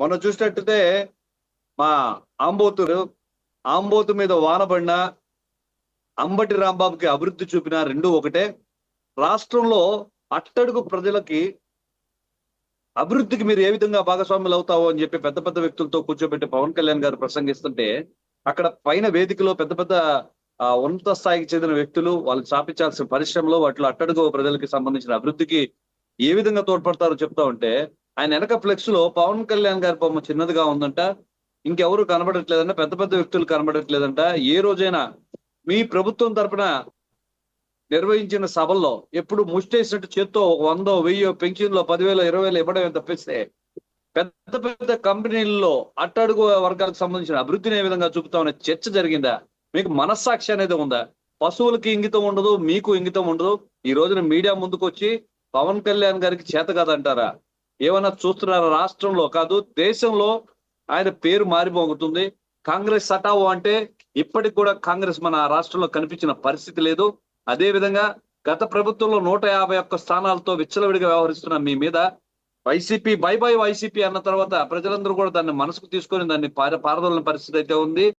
మనం చూసినట్టుతే మా ఆంబోతురు ఆంబోతు మీద వానబడిన అంబటి రాంబాబుకి అభివృద్ధి చూపిన రెండు ఒకటే. రాష్ట్రంలో అట్టడుగు ప్రజలకి అభివృద్ధికి మీరు ఏ విధంగా భాగస్వాములు అవుతావు అని చెప్పి పెద్ద పెద్ద వ్యక్తులతో కూర్చోబెట్టి పవన్ కళ్యాణ్ గారు ప్రసంగిస్తుంటే అక్కడ పైన వేదికలో పెద్ద పెద్ద ఉన్నత స్థాయికి చెందిన వ్యక్తులు వాళ్ళు స్థాపించాల్సిన పరిశ్రమలో వాటిలో అట్టడుగు ప్రజలకి సంబంధించిన అభివృద్ధికి ఏ విధంగా తోడ్పడతారో చెప్తా ఉంటే ఆయన వెనక ఫ్లెక్స్లో పవన్ కళ్యాణ్ గారి బొమ్మ చిన్నదిగా ఉందంట. ఇంకెవరు కనబడట్లేదంట. పెద్ద పెద్ద వ్యక్తులు కనబడట్లేదంట. ఏ రోజైనా మీ ప్రభుత్వం తరపున నిర్వహించిన సభల్లో ఎప్పుడు ముష్టేసినట్టు చేత్తో ఒక వందో వెయ్యో పెన్షన్లో పదివేలో ఇరవై వేలు ఇవ్వడం తప్పిస్తే పెద్ద పెద్ద కంపెనీల్లో అట్టడుగు వర్గాలకు సంబంధించిన అభివృద్ధిని ఏ విధంగా చూపుతామనే చర్చ జరిగిందా? మీకు మనస్సాక్షి అనేది ఉందా? పశువులకి ఇంగితం ఉండదు మీకు ఇంగితం ఉండదు. ఈ రోజున మీడియా ముందుకు వచ్చి పవన్ కళ్యాణ్ గారికి చేత కాదంటారా? ఏమన్నా చూస్తున్నారా? రాష్ట్రంలో కాదు దేశంలో ఆయన పేరు మారిపోతుంది కాంగ్రెస్ సటావు అంటే ఇప్పటికి కూడా కాంగ్రెస్ మన రాష్ట్రంలో కనిపించిన పరిస్థితి లేదు. అదే విధంగా గత ప్రభుత్వంలో నూట యాభై ఒక్క స్థానాలతో విచ్చలవిడిగా వ్యవహరిస్తున్న మీ మీద వైసీపీ బై బై వైసీపీ అన్న తర్వాత ప్రజలందరూ కూడా దాన్ని మనసుకు తీసుకొని దాన్ని పార పారదోలిన పరిస్థితి అయితే ఉంది.